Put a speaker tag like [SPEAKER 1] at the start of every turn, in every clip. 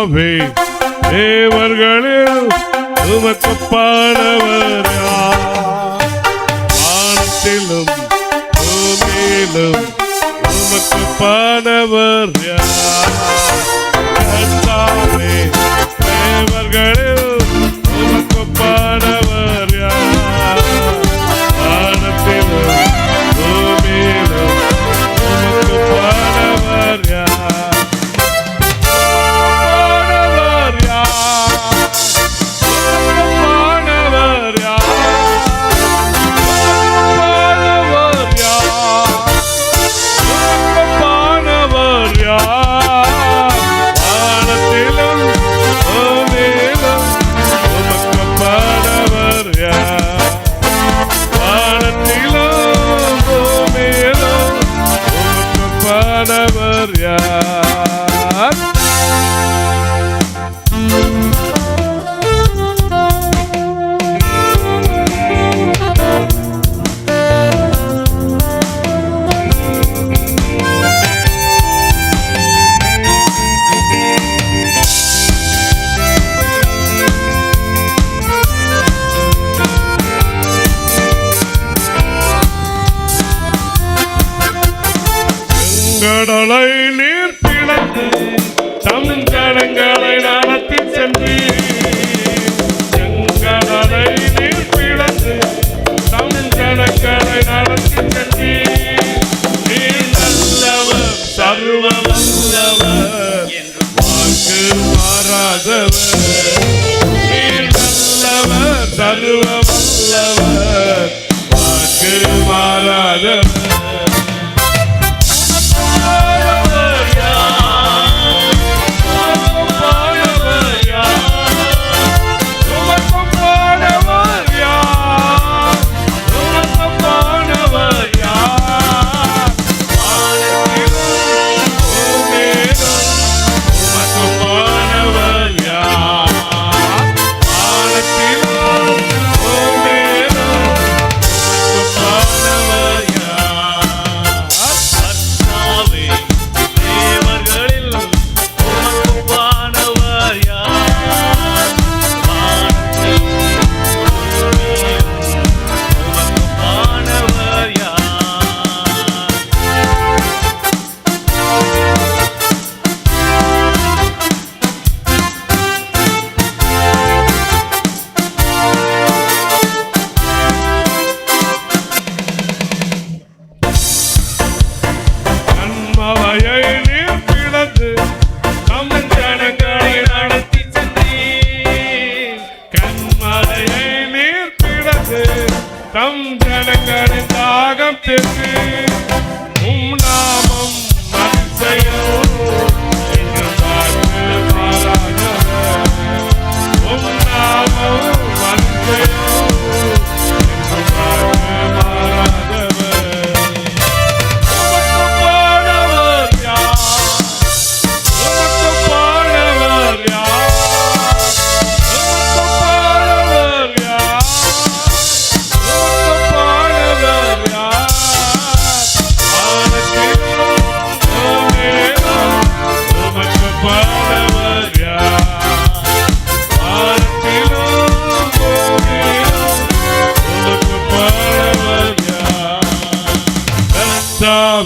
[SPEAKER 1] பிதாவே தேவர்களில் உமக்கப்பானவரா வானத்திலும் பூமியிலும் உமக்கப்பானவர் யார்? beryan பெருங்கடலை நீர் பிளந்து தம் கடங்களை நடத்தி சென்று செங்கடலை நீர் பிளந்து தம் கடற்கரை நடத்தி சென்று நீர் நல்லவர் சர்வ வல்லவர் வாக்கு மாறாதவர். நல்லவர் சர்வ வல்லவர் வாக்கு மாறாதவர். தம் கணக்கடு தாகம் தெற்கு முன்னாம்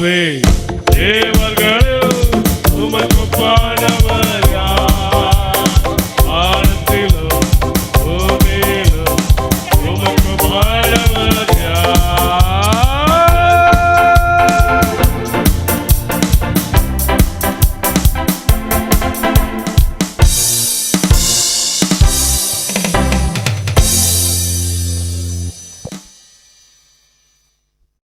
[SPEAKER 1] கர்த்தாவே தேவர்களும் உமக்கு பாடவர்